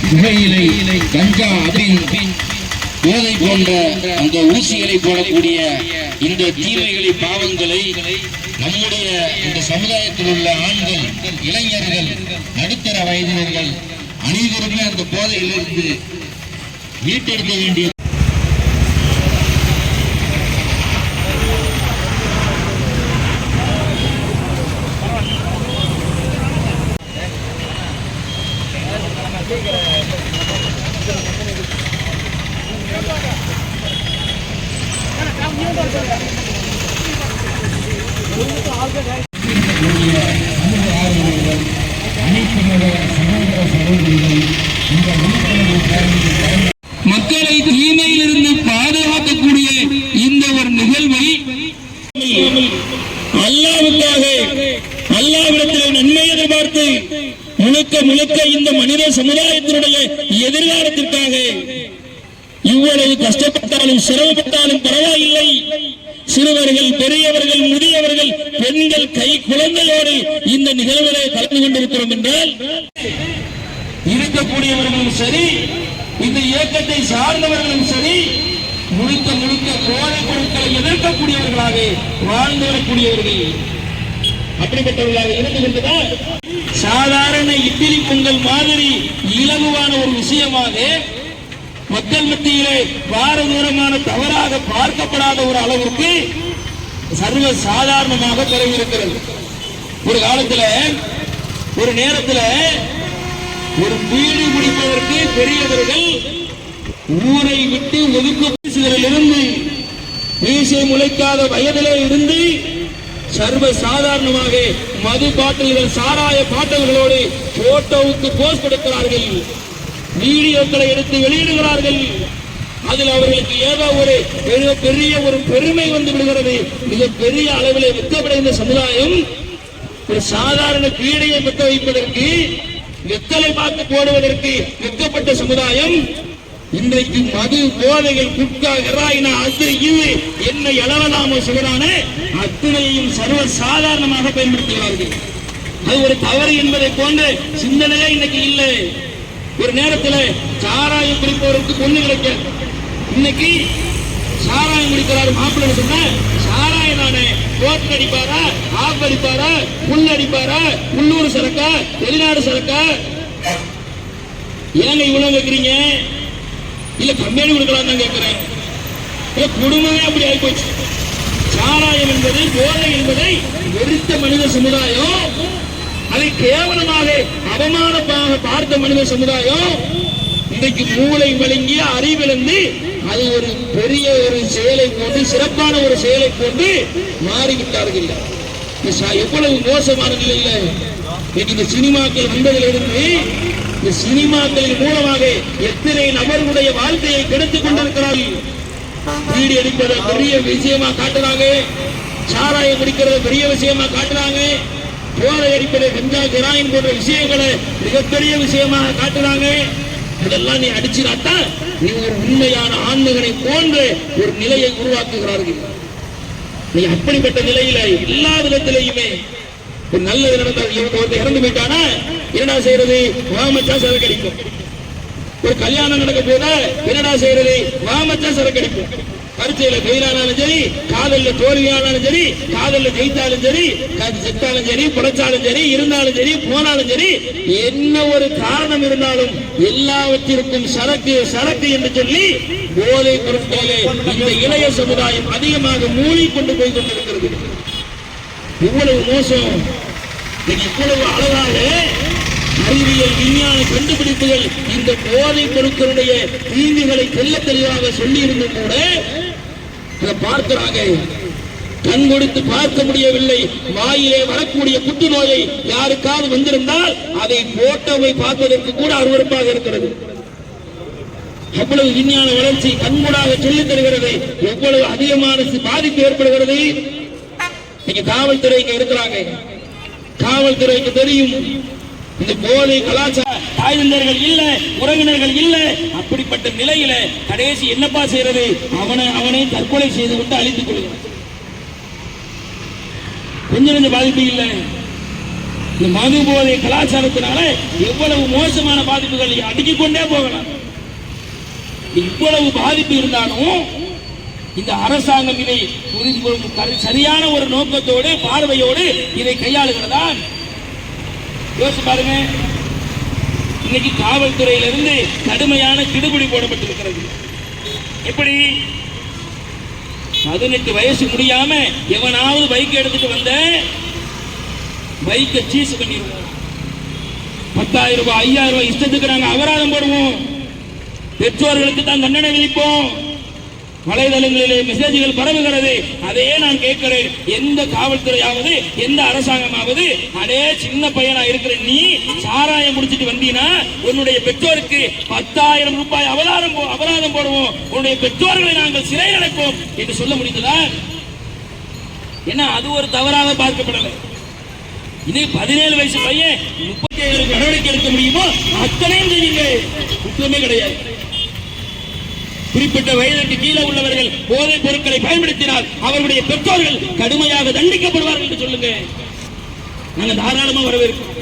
புகையிலை கஞ்சா போதை போன்ற அந்த ஊசிகளை போடக்கூடிய இந்த தீமைகளை பாவங்களை நம்முடைய இந்த சமுதாயத்தில் உள்ள ஆண்கள் இளைஞர்கள் நடுத்தர வயதினர்கள் அனைவருமே அந்த போதையிலிருந்து மீட்டெடுக்க வேண்டிய மக்களை தீமையிலிருந்து பாதுகாக்கக்கூடிய இந்த ஒரு நிகழ்வை அல்லாவுக்காக அல்லாவிடத்தில் நன்மை எதிர்பார்த்து முழுக்க முழுக்க இந்த மனித சமுதாயத்தினுடைய எதிர்காலத்திற்காக இவ்வளவு கஷ்டப்பட்டாலும் சிரமப்பட்டாலும் பரவாயில்லை. சிறுவர்கள் பெரியவர்கள் முதியவர்கள் பெண்கள் கை குழந்தையோடு இந்த நிகழ்வுகளை கலந்து கொண்டிருக்கிறோம் என்றால் இருக்கக்கூடியவர்களும் சரி இந்த இயக்கத்தை சார்ந்தவர்களும் சரி முழுக்க முழுக்க போதைப் பொருட்களை எதிர்க்கக்கூடியவர்களாக வாழ்ந்து வரக்கூடியவர்கள் அப்படிப்பட்டவர்களாக இருந்து கொண்டுதான் சாதாரண இட்லி பொங்கல் மாதிரி இலகுவான ஒரு விஷயமாக மக்கள் மத்தியிலே பாரதூரமான தவறாக பார்க்கப்படாத ஒரு அளவிற்கு சர்வ சாதாரணமாக பரவியிருக்கிறது. ஒரு காலத்துல ஒரு நேரத்துல ஒரு வீடு குடிப்பதற்கு பெரியவர்கள் ஊரை விட்டு ஒதுக்கப்பட்டதிலிருந்து மீசை முளைக்காத வயதிலே இருந்து சர்வ சாதாரணமாக மது பாட்டில்கள் சாராய பாட்டல்களோடு போட்டோவுக்கு போஸ் கொடுக்கிறார்கள். வீடியோக்களை எடுத்து வெளியிடுகிறார்கள். அதில் அவர்களுக்கு ஏதோ ஒரு பெரிய பெரிய ஒரு பெருமை வந்து விடுகிறது. மிக பெரிய அளவில் வெற்றப்படைந்த சமுதாயம் ஒரு சாதாரண கீழையை பற்ற வைப்பதற்கு வெத்தலை பார்த்து போடுவதற்கு வெட்கப்பட்ட சமுதாயம் இன்றைக்கு மது போதைகள் குட்கா ஹெராயினா அது இது என்ன எழவலாமோ சிவனான அத்தனையும் சர்வ சாதாரணமாக பயன்படுத்துகிறார்கள். அது ஒரு தவறு என்பதை போன்ற சிந்தனையே இன்னைக்கு இல்லை. ஒரு நேரத்தில் சாராயம் குடிப்பவருக்கு பொண்ணு கிடைக்க இன்னைக்கு சாராயம் குடிக்கிறாரு மாப்பிள்ளை சொன்ன சாராயம் நானே கோட் அடிப்பாரா ஆப் அடிப்பாரா புல் அடிப்பாரா உள்ளூர் சரக்கா வெளிநாடு சரக்கா? ஏங்க இவ்வளவு கேட்குறீங்க இல்ல கம்பெனி கொடுக்கலாம் தான் கேட்கிறேன் இல்ல குடும்பமே அப்படி ஆகி போச்சு சாராயம் என்பது போதை என்பதை வெறுத்த மனித சமுதாயம் அதை கேவலமாக அவமானமாக பார்த்த மனித சமுதாயம் இன்றைக்கு மூளை வழங்கிய அறிவிழந்து அது ஒரு பெரிய ஒரு செயலை போன்று சிறப்பான ஒரு செயலை போன்று மாறிவிட்டார்கள் எவ்வளவு மோசமான நிலையில இன்னைக்கு இந்த சினிமாக்கள் வந்ததிலிருந்து இந்த சினிமாக்களின் மூலமாக எத்தனை நபர்களுடைய வாழ்க்கையை கெடுத்துக் கொண்டிருக்கிறார்கள். வீடு அடிப்பதை பெரிய விஷயமா காட்டுறாங்க சாராயம் குடிக்கிறத பெரிய விஷயமா காட்டுறாங்க போதை அடிப்படை கஞ்சா கிராயின் போன்ற விஷயங்களை மிகப்பெரிய விஷயமாக காட்டுறாங்க. இதெல்லாம் நீ அடிச்சுனாட்டா நீ ஒரு உண்மையான ஆன்மகனை போன்ற ஒரு நிலையை உருவாக்குகிறார்கள். நீ அப்படிப்பட்ட நிலையில எல்லா விதத்திலையுமே ஒரு நல்லது நடந்தால் இவங்க இறந்து போயிட்டானா? என்னடா செய்யறது வாமச்சா சரக்கு கிடைக்கும் ஒரு கல்யாணம் நடக்க போதா? என்னடா செய்யறது வாமச்சா சரக்கு அடிக்கும் பரீட்சையில ஃபெயிலானாலும் சரி காதல்ல தோல்வியானாலும் சரி காதல்ல ஜெயித்தாலும் சரி செத்தாலும் சரி பிழைச்சாலும் சரி இருந்தாலும் சரி போனாலும் சரி என்ன ஒரு காரணம் இருந்தாலும் எல்லாவற்றிற்கும் சரக்கு சரக்கு என்று சொல்லி போதை பொருட்களிலே இந்த இளைய சமுதாயம் அதிகமாக மூழ்கி கொண்டு போய் கொண்டிருக்கிறது. இவ்வளவு மோசம் இவ்வளவு அழகாக அறிவியல் விஞ்ஞான கண்டுபிடிப்புகள் இந்த போதைப் பொருட்களுடைய தீங்குகளை தெல்ல தெளிவாக சொல்லியிருந்தும் கூட அதை பார்க்கிறாங்க கண் கொடுத்து பார்க்க முடியவில்லை. வாயிலே வரக்கூடிய புற்றுநோயை யாருக்காவது வந்திருந்தால் அதை போட்டோவை பார்ப்பதற்கு கூட அருவருப்பாக இருக்கிறது. அவ்வளவு விஞ்ஞான வளர்ச்சி கண்கூடாக சொல்லித் தருகிறது. எவ்வளவு அதிகமான பாதிப்பு ஏற்படுகிறது. நீங்க காவல்துறைக்கு இருக்கிறாங்க. காவல்துறைக்கு தெரியும். இந்த போதை கலாச்சார தாய்ந்தர்கள் இல்ல உறவினர்கள் இல்ல. அப்படிப்பட்ட நிலையில கடைசி என்னப்பா செய்யறது? அவனை அவனை தற்கொலை செய்து கொண்டு அழித்துக் கொள்கிறான் கொஞ்சம் கொஞ்சம் பாதிப்பு இல்லை. இந்த மது போதை கலாச்சாரத்தினால எவ்வளவு மோசமான பாதிப்புகள் அடுக்கிக் கொண்டே போகலாம். இவ்வளவு பாதிப்பு இருந்தாலும் இந்த அரசாங்கம் இதை புரிந்து கொள்ளும் சரியான ஒரு நோக்கத்தோடு பார்வையோடு இதை கையாளுகிறதான் யோசிச்சு பாருங்க. இன்னைக்கு காவல்துறையிலிருந்து கடுமையான கிடுபிடி போடப்பட்டிருக்கிறது. எப்படி? பதினெட்டு வயசு முடியாம எவனாவது பைக் எடுத்துட்டு வந்த பைக்கை சீஸ் பண்ணிடுவோம். பத்தாயிரம் ரூபாய் ஐயாயிரம் ரூபாய் இஷ்டத்துக்கு நாங்கள் அபராதம் போடுவோம். பெற்றோர்களுக்கு தான் தண்டனை விதிப்போம். வலைதளங்களிலே மெசேஜ்கள் பரவுகிறது. அதையே நான் கேட்கிறேன். எந்த காவல்துறையாவது எந்த அரசாங்கமாவது அடே சின்ன பையனா இருக்கிற நீ சாராயம் குடிச்சிட்டு வந்தீனா உன்னுடைய பெற்றோருக்கு பத்தாயிரம் ரூபாய் அபராதம் போ- அபராதம் போடுவோம். உன்னுடைய பெற்றோர்களை நாங்கள் சிறை அடைப்போம் என்று சொல்ல முடிந்ததா? ஏன்னா அது ஒரு தவறாக பார்க்கப்படலை. இது பதினேழு வயசு பையன் முப்பத்தி ஏழு நடவடிக்கை எடுக்க முடியுமோ? அத்தனையும் செய்யுங்க குற்றமே கிடையாது. குறிப்பிட்ட வயதிற்கு கீழே உள்ளவர்கள் போதைப் பொருட்களை பயன்படுத்தினால் அவர்களுடைய பெற்றோர்கள் கடுமையாக தண்டிக்கப்படுவார்கள் என்று சொல்லுங்க நாங்க தாராளமா வரவேற்கிறோம்.